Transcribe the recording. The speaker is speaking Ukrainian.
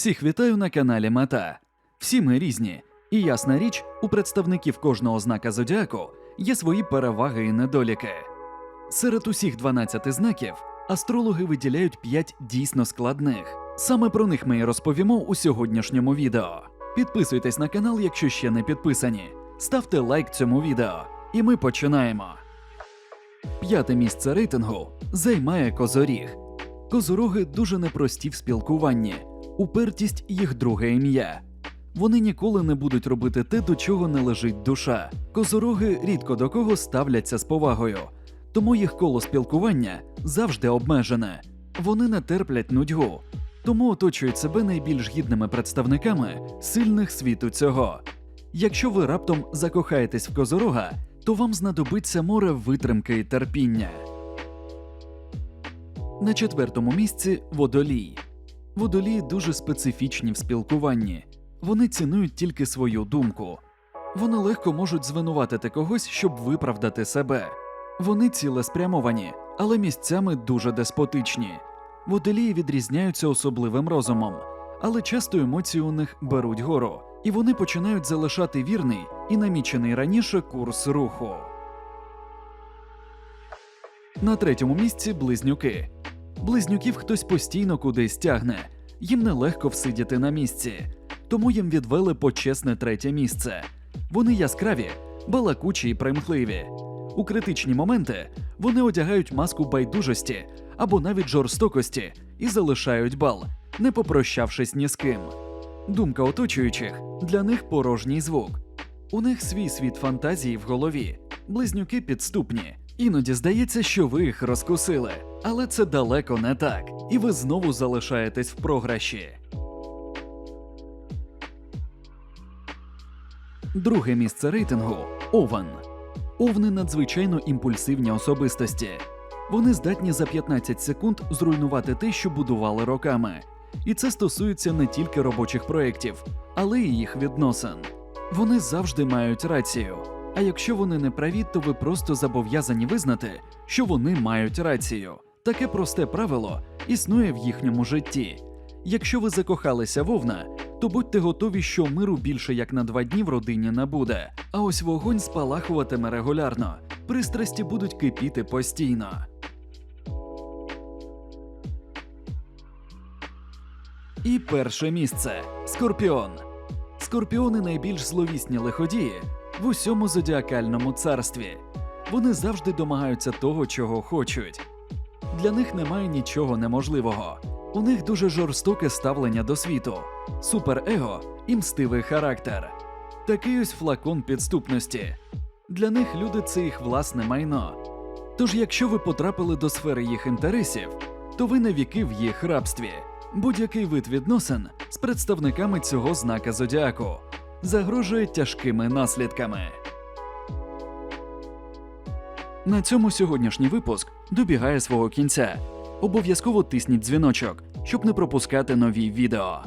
Всіх вітаю на каналі Мета. Всі ми різні, і ясна річ, у представників кожного знака зодіаку є свої переваги і недоліки. Серед усіх 12 знаків астрологи виділяють 5 дійсно складних. Саме про них ми і розповімо у сьогоднішньому відео. Підписуйтесь на канал, якщо ще не підписані. Ставте лайк цьому відео. І ми починаємо. П'яте місце рейтингу займає козоріг. Козороги дуже непрості в спілкуванні, упертість їх друге ім'я. Вони ніколи не будуть робити те, до чого не лежить душа. Козороги рідко до кого ставляться з повагою, тому їх коло спілкування завжди обмежене. Вони не терплять нудьгу, тому оточують себе найбільш гідними представниками сильних світу цього. Якщо ви раптом закохаєтесь в козорога, то вам знадобиться море витримки і терпіння. На четвертому місці водолій. Водолії дуже специфічні в спілкуванні. Вони цінують тільки свою думку. Вони легко можуть звинуватити когось, щоб виправдати себе. Вони цілеспрямовані, але місцями дуже деспотичні. Водолії відрізняються особливим розумом, але часто емоції у них беруть гору, і вони починають залишати вірний і намічений раніше курс руху. На третьому місці близнюки. Близнюків хтось постійно кудись тягне, їм нелегко всидіти на місці, тому їм відвели почесне третє місце. Вони яскраві, балакучі і примхливі. У критичні моменти вони одягають маску байдужості або навіть жорстокості і залишають бал, не попрощавшись ні з ким. Думка оточуючих для них порожній звук. У них свій світ фантазії в голові, близнюки підступні. Іноді здається, що ви їх розкусили, але це далеко не так, і ви знову залишаєтесь в програші. Друге місце рейтингу Овен. Овни надзвичайно імпульсивні особистості. Вони здатні за 15 секунд зруйнувати те, що будували роками. І це стосується не тільки робочих проєктів, але й їх відносин. Вони завжди мають рацію. А якщо вони не праві, то ви просто зобов'язані визнати, що вони мають рацію. Таке просте правило існує в їхньому житті. Якщо ви закохалися вовна, то будьте готові, що миру більше як на два дні в родині не буде. А ось вогонь спалахуватиме регулярно, пристрасті будуть кипіти постійно. І перше місце Скорпіон. Скорпіони найбільш зловісні лиходії в усьому зодіакальному царстві. Вони завжди домагаються того, чого хочуть. Для них немає нічого неможливого. У них дуже жорстоке ставлення до світу, суперего і мстивий характер. Такий ось флакон підступності. Для них люди це їх власне майно. Тож, якщо ви потрапили до сфери їх інтересів, то ви навіки в їх рабстві. Будь-який вид відносин з представниками цього знака зодіаку загрожує тяжкими наслідками. На цьому сьогоднішній випуск добігає свого кінця. Обов'язково тисніть дзвіночок, щоб не пропускати нові відео.